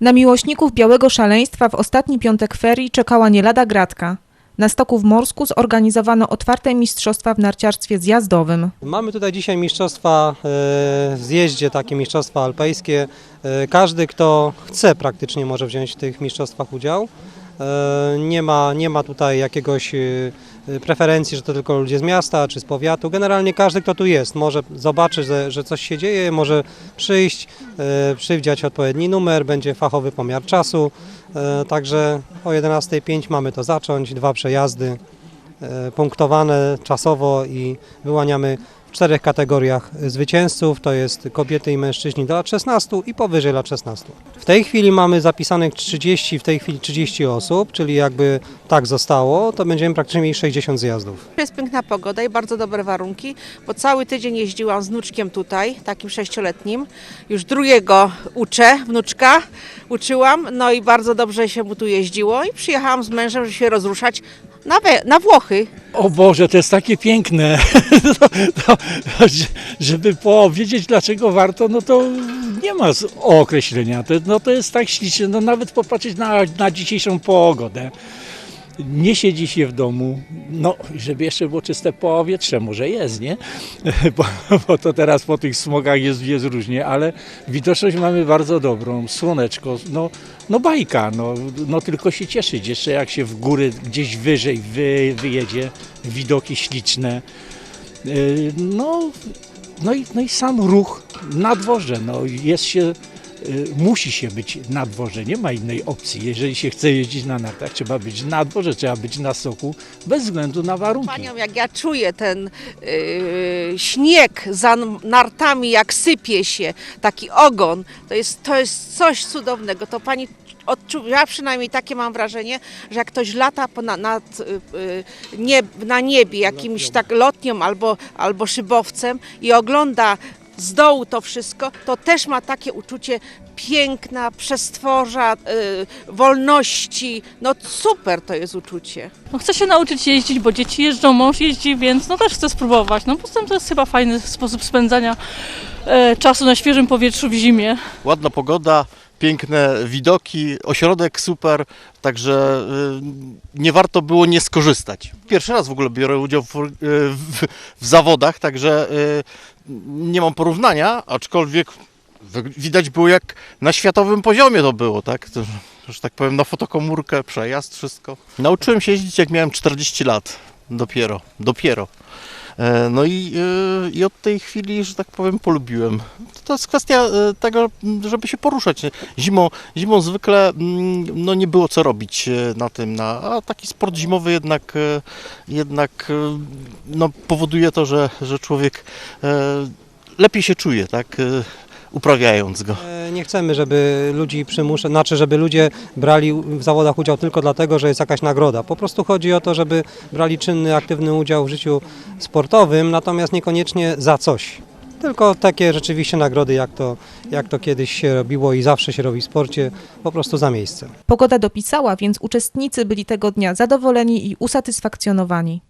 Na miłośników białego szaleństwa w ostatni piątek ferii czekała nie lada gratka. Na stoku w Morsku zorganizowano otwarte mistrzostwa w narciarstwie zjazdowym. Mamy tutaj dzisiaj mistrzostwa e, w zjeździe, takie mistrzostwa alpejskie. E, Każdy, kto chce praktycznie może wziąć w tych mistrzostwach udział. E, Nie ma, nie ma tutaj jakiegoś e, preferencji, że to tylko ludzie z miasta czy z powiatu. Generalnie każdy, kto tu jest, może zobaczyć, że, że coś się dzieje, może przyjść, e, przywdziać odpowiedni numer, będzie fachowy pomiar czasu. Także o 11.05 mamy to zacząć, dwa przejazdy punktowane czasowo i wyłaniamy w czterech kategoriach zwycięzców, to jest kobiety i mężczyźni do lat 16 i powyżej lat 16. W tej chwili mamy zapisanych 30, w tej chwili 30 osób, czyli jakby tak zostało, to będziemy praktycznie mieli 60 zjazdów. Jest piękna pogoda i bardzo dobre warunki, bo cały tydzień jeździłam z wnuczkiem tutaj, takim sześcioletnim. Już drugiego uczę, wnuczka uczyłam, no i bardzo dobrze się mu tu jeździło i przyjechałam z mężem, żeby się rozruszać na, na Włochy. O Boże, to jest takie piękne. to, to, żeby powiedzieć, dlaczego warto, no to nie ma określenia. To, no to jest tak ślicznie, no nawet popatrzeć na, na dzisiejszą pogodę. Nie siedzi się w domu, no żeby jeszcze było czyste powietrze, może jest, nie? Bo, bo to teraz po tych smogach jest, jest różnie, ale widoczność mamy bardzo dobrą, słoneczko, no, no bajka, no, no tylko się cieszyć, jeszcze jak się w góry gdzieś wyżej wy, wyjedzie, widoki śliczne, Yy, no, no, i, no i sam ruch na dworze, no jest się, musi się być na dworze, nie ma innej opcji. Jeżeli się chce jeździć na nartach, trzeba być na dworze, trzeba być na soku, bez względu na warunki. Panią, jak ja czuję ten yy, śnieg za nartami, jak sypie się, taki ogon, to jest, to jest coś cudownego. To pani odczuwa, ja przynajmniej takie mam wrażenie, że jak ktoś lata nad, yy, nieb, na niebie jakimś tak lotnią albo, albo szybowcem i ogląda z dołu to wszystko, to też ma takie uczucie piękna, przestworza, yy, wolności. No super to jest uczucie. No chcę się nauczyć jeździć, bo dzieci jeżdżą, mąż jeździ, więc no też chcę spróbować. No poza tym to jest chyba fajny sposób spędzania e, czasu na świeżym powietrzu w zimie. ładna pogoda, piękne widoki, ośrodek super, także y, nie warto było nie skorzystać. Pierwszy raz w ogóle biorę udział w, y, w, w zawodach, także y, nie mam porównania, aczkolwiek widać było jak na światowym poziomie to było, tak? To, że tak powiem na fotokomórkę, przejazd, wszystko. Nauczyłem się jeździć jak miałem 40 lat, dopiero, dopiero. E, No i, e, i od tej chwili, że tak powiem, polubiłem. To jest kwestia e, tego, żeby się poruszać. Zimą, zimą zwykle mm, no, nie było co robić na tym, na, a taki sport zimowy jednak, jednak no, powoduje to, że, że człowiek lepiej się czuje, tak, uprawiając go. E, Nie chcemy, żeby ludzi przymuszać, znaczy, żeby ludzie brali w zawodach udział tylko dlatego, że jest jakaś nagroda. Po prostu chodzi o to, żeby brali czynny, aktywny udział w życiu sportowym, natomiast niekoniecznie za coś. Tylko takie rzeczywiście nagrody, jak to, jak to kiedyś się robiło i zawsze się robi w sporcie, po prostu za miejsce. Pogoda dopisała, więc uczestnicy byli tego dnia zadowoleni i usatysfakcjonowani.